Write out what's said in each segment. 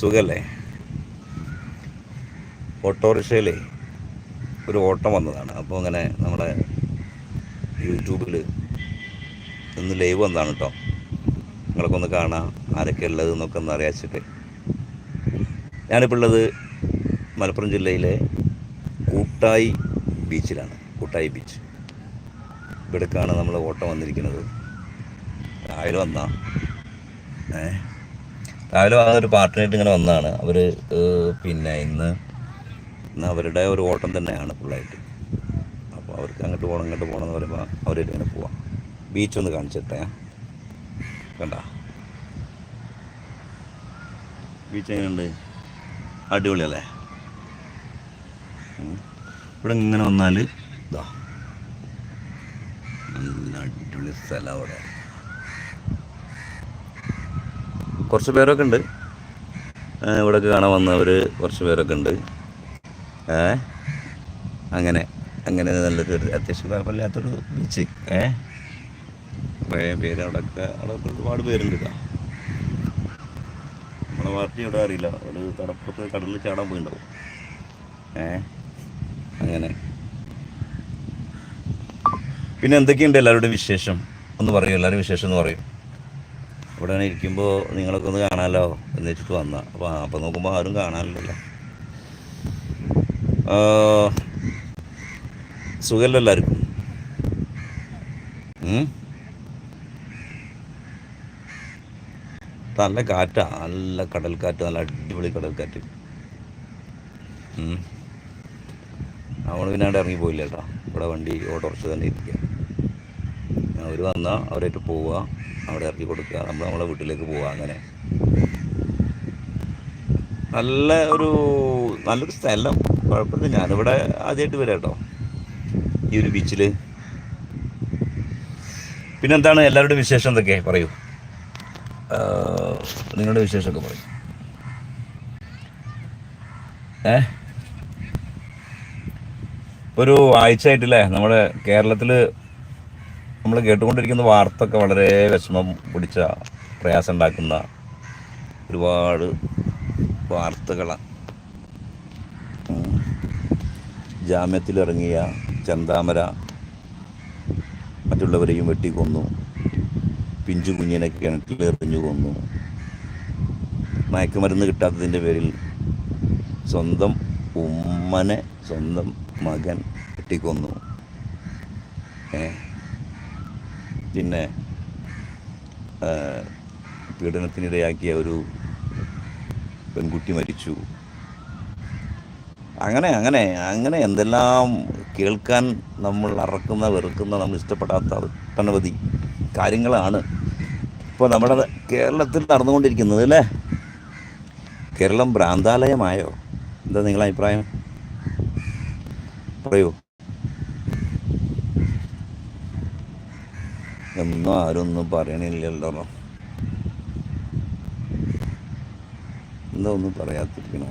സുഖല്ലേ? ഓട്ടോറിക്ഷയിലേ ഒരു ഓട്ടം വന്നതാണ്. അപ്പോൾ അങ്ങനെ നമ്മുടെ യൂട്യൂബിൽ ഇന്ന് ലൈവ് വന്നതാണ് കേട്ടോ നിങ്ങൾക്കൊന്ന് കാണാം ആരൊക്കെ ഉള്ളത് എന്നൊക്കെ ഒന്ന് അറിയാച്ചിട്ട്. ഞാനിപ്പോൾ ഉള്ളത് മലപ്പുറം ജില്ലയിലെ കൂട്ടായി ബീച്ചിലാണ്. കൂട്ടായി ബീച്ച്. ഇവിടേക്കാണ് നമ്മൾ ഓട്ടം വന്നിരിക്കുന്നത്. ആയിരം വന്നാ. ഏ? രാവിലെ ഒരു പാർട്ടിനായിട്ട് ഇങ്ങനെ വന്നതാണ്. അവർ പിന്നെ ഇന്ന് അവരുടെ ഒരു ഓട്ടം തന്നെയാണ് ഫുള്ളായിട്ട് അപ്പോൾ അവർക്ക് അങ്ങോട്ട് പോകണം ഇങ്ങോട്ട് പോകണം എന്ന് പറയുമ്പോൾ അവരായിട്ട് ഇങ്ങനെ പോവാം. ബീച്ച് ഒന്ന് കാണിച്ചിട്ടേ. കണ്ട? ബീച്ച് എങ്ങനെയുണ്ട്? അടിപൊളിയല്ലേ. ഇവിടെ ഇങ്ങനെ വന്നാൽ ഇതാ നല്ല അടിപൊളി സ്ഥലം അവിടെ. കുറച്ച് പേരൊക്കെ ഉണ്ട്. ഇവിടെയൊക്കെ കാണാൻ വന്നവർ കുറച്ച് പേരൊക്കെ ഉണ്ട്. ഏ? അങ്ങനെ അങ്ങനെ നല്ലൊരു അത്യാവശ്യം കുഴപ്പമില്ലാത്തൊരു ബീച്ച്. ഏ? കുറേ പേര് അവിടെയൊക്കെ അവിടെ ഒരുപാട് പേരുണ്ട് നമ്മളെ പാർട്ടി ഇവിടെ അറിയില്ല. ഒരു തടപ്പത്ത് കടലിൽ ചാടാൻ പോയിണ്ടാവും. ഏ? അങ്ങനെ. പിന്നെ എന്തൊക്കെയുണ്ട് എല്ലാവരുടെയും വിശേഷം? ഒന്ന് പറയൂ എല്ലാവരും വിശേഷം എന്ന് പറയും. ഇവിടെ ഇരിക്കുമ്പോൾ നിങ്ങളൊക്കെ ഒന്ന് കാണാമല്ലോ എന്ന് വെച്ചിട്ട് വന്ന. അപ്പോൾ അപ്പോൾ നോക്കുമ്പോൾ ആരും കാണാനില്ലല്ലോ സുഖമല്ലോ എല്ലാവർക്കും? നല്ല കാറ്റാ. നല്ല കടൽക്കാറ്റ് നല്ല അടിപൊളി കടൽക്കാറ്റ്. നമ്മൾ പിന്നെ ഇറങ്ങി പോയില്ല കേട്ടോ. ഇവിടെ വണ്ടി ഓട്ടോറിക്ഷ തന്നെ ഇരിക്കുക അവർ വന്നാൽ അവരായിട്ട് പോവുക അവിടെ ഇറക്കി കൊടുക്കുക നമ്മൾ നമ്മളെ വീട്ടിലേക്ക് പോവുക അങ്ങനെ. നല്ല ഒരു നല്ലൊരു സ്ഥലം. കുഴപ്പമില്ല. ഞാനിവിടെ ആദ്യമായിട്ട് വരാം കേട്ടോ. ഈ ഒരു ബീച്ചിൽ പിന്നെന്താണ്? എല്ലാവരുടെയും വിശേഷം എന്തൊക്കെ? പറയൂ. നിങ്ങളുടെ വിശേഷമൊക്കെ പറയൂ. ഏ? ഒരു ആഴ്ചയായിട്ടില്ലേ നമ്മുടെ കേരളത്തിൽ നമ്മൾ കേട്ടുകൊണ്ടിരിക്കുന്ന വാർത്ത ഒക്കെ വളരെ വിഷമം പിടിച്ച പ്രയാസം ഉണ്ടാക്കുന്ന ഒരുപാട് വാർത്തകളാണ്. ജാമ്യത്തിലിറങ്ങിയ ചന്താമര മറ്റുള്ളവരെയും വെട്ടിക്കൊന്നു. പിഞ്ചു കുഞ്ഞിനെ കിണറ്റിലെറിഞ്ഞു കൊന്നു. മയക്കുമരുന്ന് കിട്ടാത്തതിന്റെ പേരിൽ സ്വന്തം ഉമ്മനെ സ്വന്തം മകൻ വെട്ടിക്കൊന്നു ഏ പിന്നെ പീഡനത്തിനിടയാക്കിയ ഒരു പെൺകുട്ടി മരിച്ചു. അങ്ങനെ അങ്ങനെ അങ്ങനെ എന്തെല്ലാം കേൾക്കാൻ നമ്മൾ അറക്കുന്ന വെറുക്കുന്ന നമ്മൾ ഇഷ്ടപ്പെടാത്ത ഒട്ടനവധി കാര്യങ്ങളാണ് ഇപ്പോൾ നമ്മുടെ കേരളത്തിൽ നടന്നുകൊണ്ടിരിക്കുന്നത് അല്ലേ? കേരളം ഭ്രാന്താലയമായോ? എന്താ നിങ്ങളുടെ അഭിപ്രായം? പറയൂ. ഒന്നും ആരൊന്നും പറയണില്ലല്ലോ. എന്താ ഒന്നും പറയാത്തിരിക്കണോ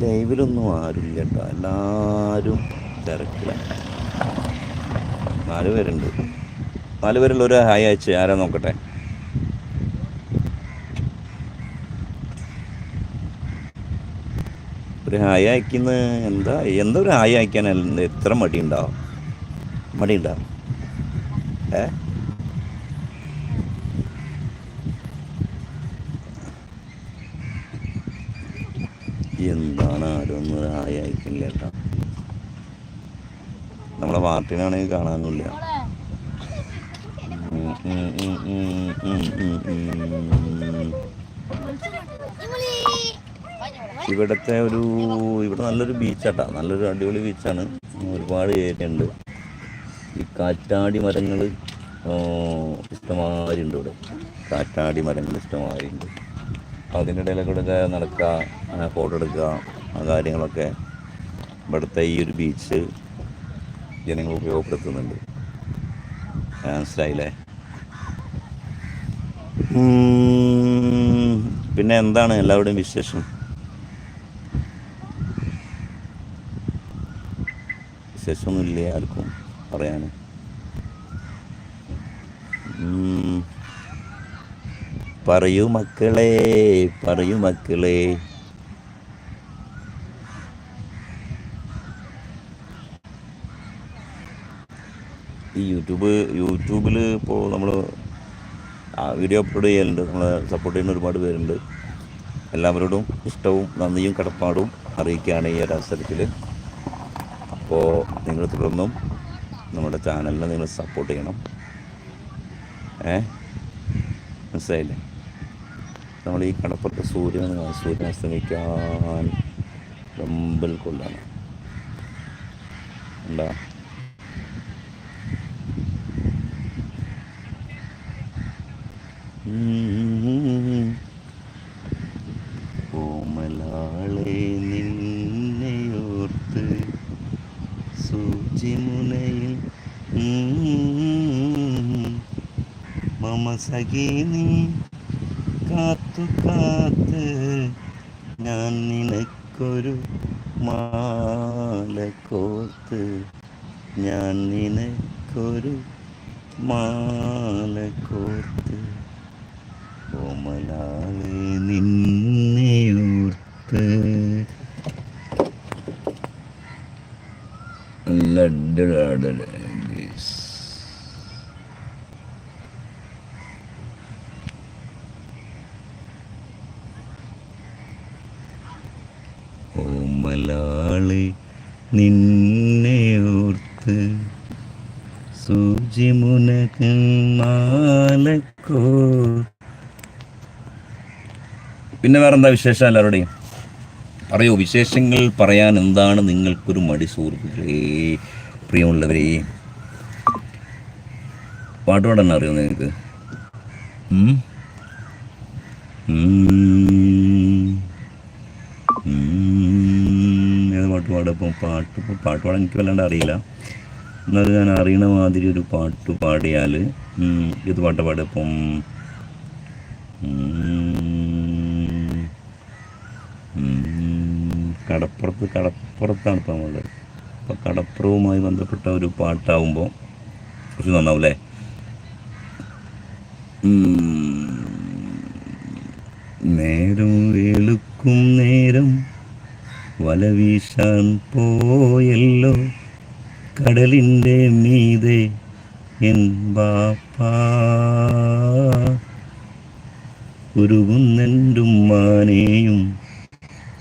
ലൈവിലൊന്നും ആരും കേട്ടോ എല്ലാവരും തിരക്കിലാണ് നാല് പേരുണ്ട്. നാല് പേരുള്ള ഒരു ഹായ് അയച്ച് ആരാ നോക്കട്ടെ? ഒരു ഹായ് അയക്കുന്ന എന്താ? എന്താ ഒരു ഹായ് അയക്കാൻ എത്ര മടിയുണ്ടാവും മടിയുണ്ടാവും ഏ? എന്താണ് ആരും ഒന്നും ഒരു ഹായ് അയക്കില്ല കേട്ടോ. നമ്മളെ പാർട്ടിനാണെങ്കിൽ കാണാനില്ല. ഉം, ഉം, ഉം, ഉം, ഉം, ഉം, ഉം. ഇവിടുത്തെ ഒരു ഇവിടെ നല്ലൊരു ബീച്ചാട്ടാ. നല്ലൊരു അടിപൊളി ബീച്ചാണ്. ഒരുപാട് ഏരിയ ഉണ്ട്. ഈ കാറ്റാടി മരങ്ങൾ ഇഷ്ടമാതിരി ഉണ്ട് ഇവിടെ. കാറ്റാടി മരങ്ങൾ ഇഷ്ടമാതിരി ഉണ്ട്. അതിന്റെ ഇടയിലൊക്കെ നടക്കുക ഫോട്ടോ എടുക്കുക ആ കാര്യങ്ങളൊക്കെ ഇവിടുത്തെ ഈ ഒരു ബീച്ച് ജനങ്ങൾ ഉപയോഗപ്പെടുത്തുന്നുണ്ട്. മനസ്സിലായില്ലേ പിന്നെ എന്താണ് എല്ലാവരുടെയും വിശേഷം? വിശേഷമൊന്നുമില്ലേ ആർക്കും പറയാൻ. പറയൂ മക്കളെ പറയൂ മക്കളെ. ഈ യൂട്യൂബ് യൂട്യൂബിൽ ഇപ്പോൾ നമ്മൾ വീഡിയോ അപ്ലോഡ് ചെയ്യലുണ്ട്. നമ്മളെ സപ്പോർട്ട് ചെയ്യുന്ന ഒരുപാട് പേരുണ്ട്. എല്ലാവരോടും ഇഷ്ടവും നന്ദിയും കടപ്പാടും അറിയിക്കുകയാണ് ഈ ഒരു അവസരത്തിൽ നിങ്ങൾ തുടർന്നും നമ്മുടെ ചാനലിനെ നിങ്ങൾ സപ്പോർട്ട് ചെയ്യണം. ഏ? മനസ്സിലായില്ലേ? നമ്മൾ ഈ കടപ്പുറത്ത് സൂര്യൻ സൂര്യൻ അസ്തമിക്കാൻ റമ്പൽ കൊള്ളാണ് എന്താ കോമലാളെ സഖി നീ കാത്തു കാത്ത് ഞാൻ നിനക്കൊരു മാല കോത്ത് ഞാൻ നിനക്കൊരു മാല കോത്ത് കോമലാളെ നിന്നെയോർത്ത് ലഡ്ഡുലാടൽ ഓമലാളെ നിന്നെയോർത്ത് സൂചിമുനക്ക് മാലക്കോ പിന്നെ വേറെന്താ വിശേഷം എല്ലാവരുടെയും? പറയൂ വിശേഷങ്ങൾ പറയാൻ എന്താണ് നിങ്ങൾക്കൊരു മടി സുഹൃത്തുക്കളേ പ്രിയമുള്ളവരെ? പാട്ട് അറിയോ നിങ്ങൾക്ക്. പാട്ട് പാടും അപ്പം പാട്ട് പാട്ട് പാടാൻ എനിക്ക് വല്ലാണ്ട് അറിയില്ല എന്നാലും ഞാൻ അറിയണ മാതിരി ഒരു പാട്ട് പാടിയാൽ ഇത് പാട്ട് പാടും. ഉം. കടപ്പുറത്ത് കടപ്പുറത്താണ് ഇപ്പം നമ്മൾ അപ്പോൾ കടപ്പുറവുമായി ബന്ധപ്പെട്ട ഒരു പാട്ടാവുമ്പോൾ കുറച്ച് നന്നാവും അല്ലേ നേരം വെളുക്കും നേരം വല വീശാൻ പോയല്ലോ. കടലിന്റെ മീതെ എൻ ബാപ്പ. ഉരുകുന്നെന്റും മാനെയും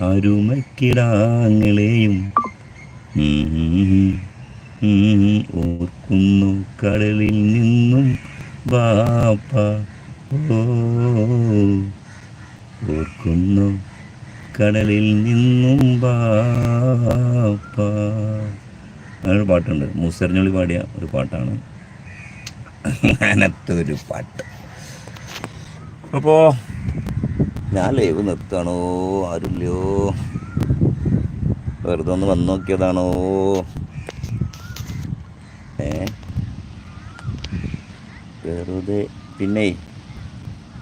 അരുമക്കിടാങ്ങളെയും. ഓർക്കുന്നു കടലിൽ നിന്നും ബാപ്പ. ഓർക്കുന്നു കടലിൽ നിന്നും ബാപ്പ ഒരു പാട്ടുണ്ട്. മൂസറിഞ്ഞൊളി പാടിയ ഒരു പാട്ടാണ്. അങ്ങനത്തെ ഒരു പാട്ട്. അപ്പോൾ ഞാൻ ലൈവ് നിർത്താണോ? ആരുമില്ലയോ വെറുതെ ഒന്ന് വന്നു നോക്കിയതാണോ? ഏ? വെറുതെ. പിന്നെ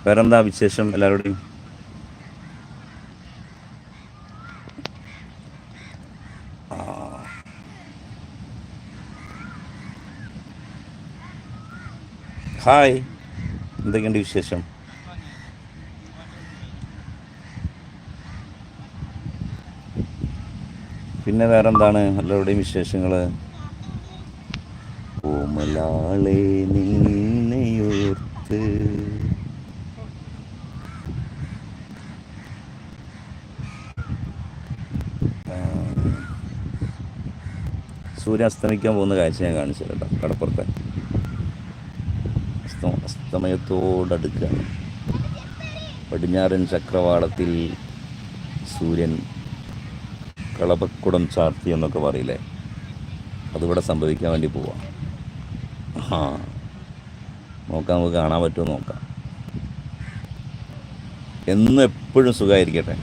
വേറെന്താ വിശേഷം എല്ലാവരുടെയും ആ. ഹായ്. എന്തൊക്കെയുണ്ട് വിശേഷം? പിന്നെ വേറെന്താണ്? എല്ലാവരുടെയും വിശേഷങ്ങൾ ഓമലാളെ നിന്നെയോർത്ത്. സൂര്യൻ അസ്തമിക്കാൻ പോകുന്ന കാഴ്ച ഞാൻ കാണിച്ചു കേട്ടോ. കടപ്പുറത്തെ. അസ്ത അസ്തമയത്തോടടുക്കുകയാണ് പടിഞ്ഞാറൻ ചക്രവാളത്തിൽ സൂര്യൻ കളപക്കുടം ചാർത്തി എന്നൊക്കെ പറയില്ലേ? അതിവിടെ സംഭവിക്കാൻ വേണ്ടി പോവാം. ആ നോക്കാം നമുക്ക് കാണാൻ പറ്റുമോ നോക്കാം. എന്നും എപ്പോഴും സുഖമായിരിക്കട്ടെ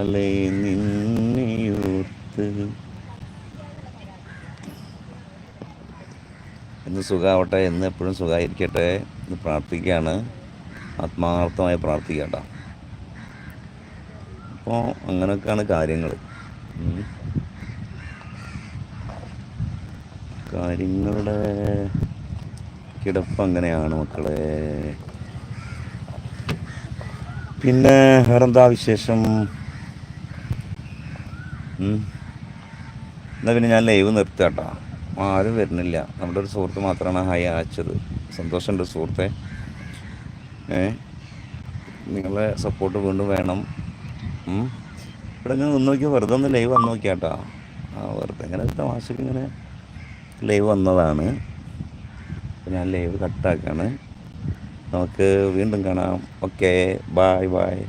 അല്ലേ നിന്നെയോർത്ത് എന്ന് സുഖമാവട്ടെ എന്ന് എപ്പോഴും സുഖമായിരിക്കട്ടെ എന്ന് പ്രാർത്ഥിക്കുകയാണ്. ആത്മാർത്ഥമായി പ്രാർത്ഥിക്കുക കേട്ടോ അപ്പോൾ അങ്ങനെയൊക്കെയാണ് കാര്യങ്ങൾ. കാര്യങ്ങളുടെ കിടപ്പ് അങ്ങനെയാണ് മക്കളെ. പിന്നെ വേറെന്താ വിശേഷം? എന്നാൽ പിന്നെ ഞാൻ ലൈവ് നിർത്താം ആരും വരുന്നില്ല. നമ്മുടെ ഒരു സുഹൃത്ത് മാത്രമാണ് ഹായ് അയച്ചത്. സന്തോഷമുണ്ട് സുഹൃത്തെ. നിങ്ങളെ സപ്പോർട്ട് വീണ്ടും വേണം. ഇവിടെ ഇങ്ങനെ നിന്ന് നോക്കിയാൽ വെറുതെ ഒന്ന് ലൈവ് വന്ന് നോക്കിയാട്ടോ. ആ വെറുതെ ഇങ്ങനെ തമാശക്ക് ഇങ്ങനെ ലൈവ് വന്നതാണ്. ഞാൻ ലൈവ് കട്ടാക്കാണ് നമുക്ക് വീണ്ടും കാണാം. Okay bye bye